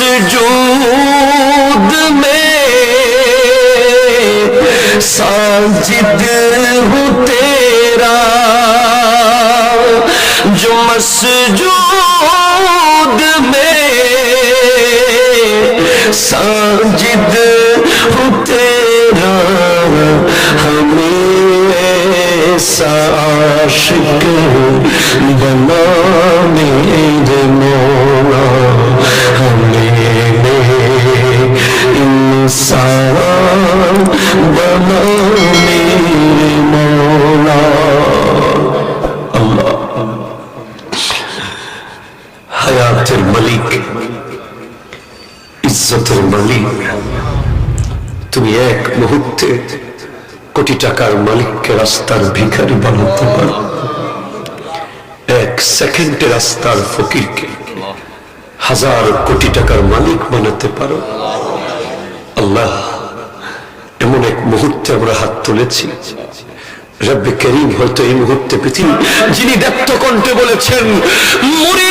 मसजूद में साजिद हूँ तेरा जो मसजूद में साजिद हूँ तेरा हमें ऐसा आशिक बना मेरे मौला হায়াতের মালিক, ইজ্জতের মালিক। তুমি এক মুহূর্তে কোটি টাকার মালিককে রাস্তার ভিখারি বানাতে পারো। এক সেকেন্ডে রাস্তার ফকিরকে হাজার কোটি টাকার মালিক বানাতে পারো। আল্লাহ, এমন এক মুহূর্তে আমরা হাত তুলেছি। রব্বে করিম হয়তো এই মুহূর্তে পৃথিবী যিনি দত্ত কণ্ঠে বলেছেন মুরিদি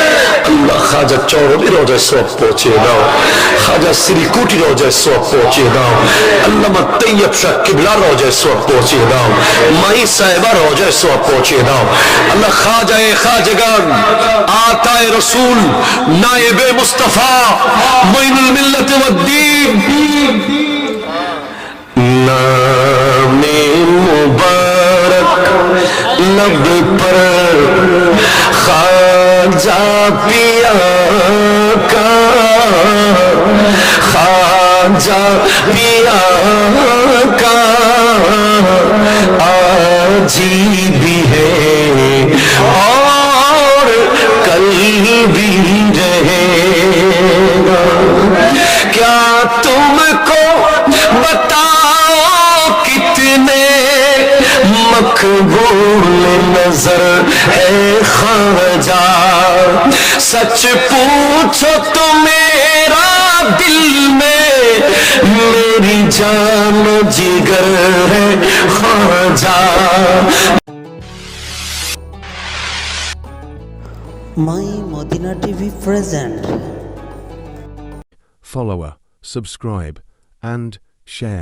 আল্লাহ খাজা চরমে রজায় সব পৌঁছে দাও খাজা শ্রীকুটি রজায় সব পৌঁছে দাও আল্লামা তৈয়ব শাহ কিবলা রজায় সব পৌঁছে দাও মাই সাহেবা রজায় সব পৌঁছে দাও আল্লাহ খাজায় খাজগান আতায় রসুল নায়েবে মুস্তাফা মঈনুল মিল্লাত ওয়াদ নামে মুবারক লব پر خا खाजा पिया का। खाजा पिया का। आजी भी है और कल भी रहेगा नजर ए खजा सच पूछो तो मेरा दिल में मेरी जान जिगर है खजा My Modina TV present. Follower, subscribe, and share.